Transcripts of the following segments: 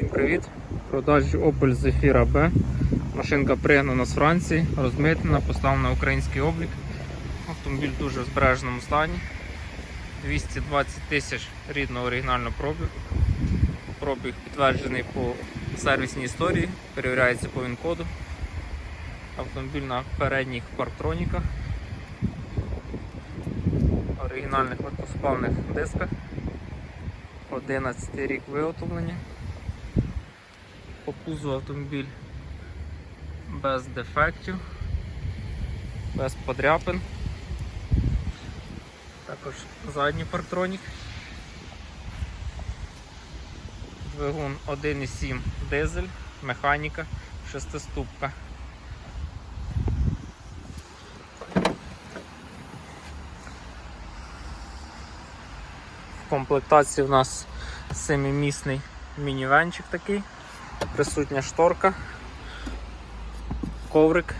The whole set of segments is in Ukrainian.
Всім привіт! Продажі Opel Zafira B. Машинка пригнана з Франції, розмитнена, поставлена на український облік. Автомобіль в дуже збереженому стані. 220 тисяч рідного оригінального пробігу. Пробіг підтверджений по сервісній історії, перевіряється по ВІН-коду. Автомобіль на передніх парктроніках, оригінальних легкосплавних дисках. 11 рік виготовлення. По кузу автомобіль без дефектів, без подряпин. Також задній парктронік. Двигун 1,7 дизель, механіка, шестиступка. В комплектації в нас семимісний мінівенчик такий, присутня шторка, коврик.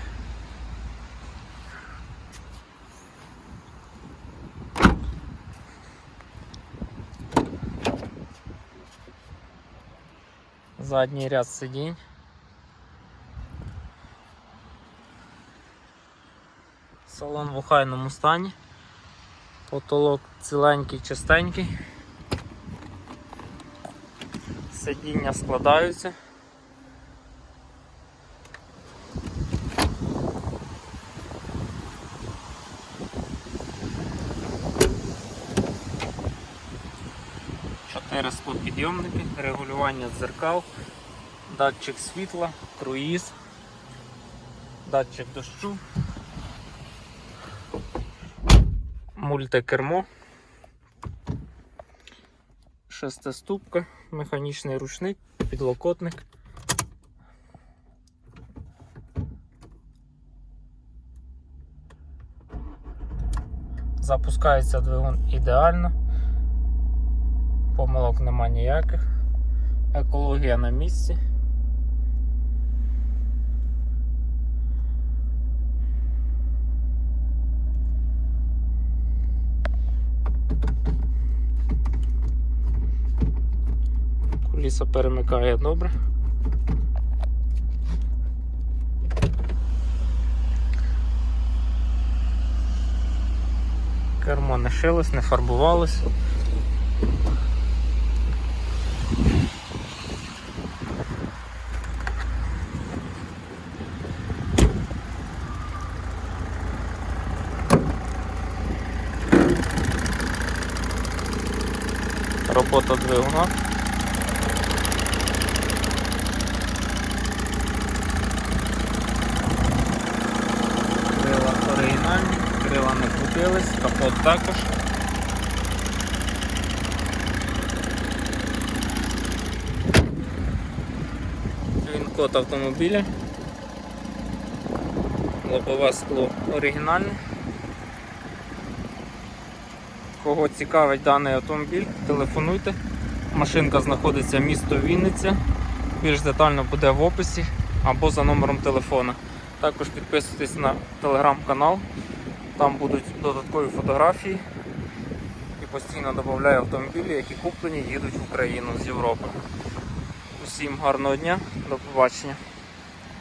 Задній ряд сидінь. Салон в охайному стані. Потолок ціленький, чистенький. Сидіння складаються. Чотири склопідйомники, регулювання дзеркал, датчик світла, круїз, датчик дощу, мультикермо, шестиступка, механічний ручник, підлокотник. Запускається двигун ідеально, помилок нема ніяких, екологія на місці. Куліса перемикає добре. Кермо не шилось, не фарбувалось. Робота двигуна. Крила оригінальні, крила не крутились, капот також. Він код автомобіля. Лобове скло оригінальне. Кого цікавить даний автомобіль, телефонуйте. Машинка знаходиться місто Вінниця. Більш детально буде в описі або за номером телефона. Також підписуйтесь на телеграм-канал, там будуть додаткові фотографії і постійно додаю автомобілі, які куплені, їдуть в Україну з Європи. Усім гарного дня, до побачення.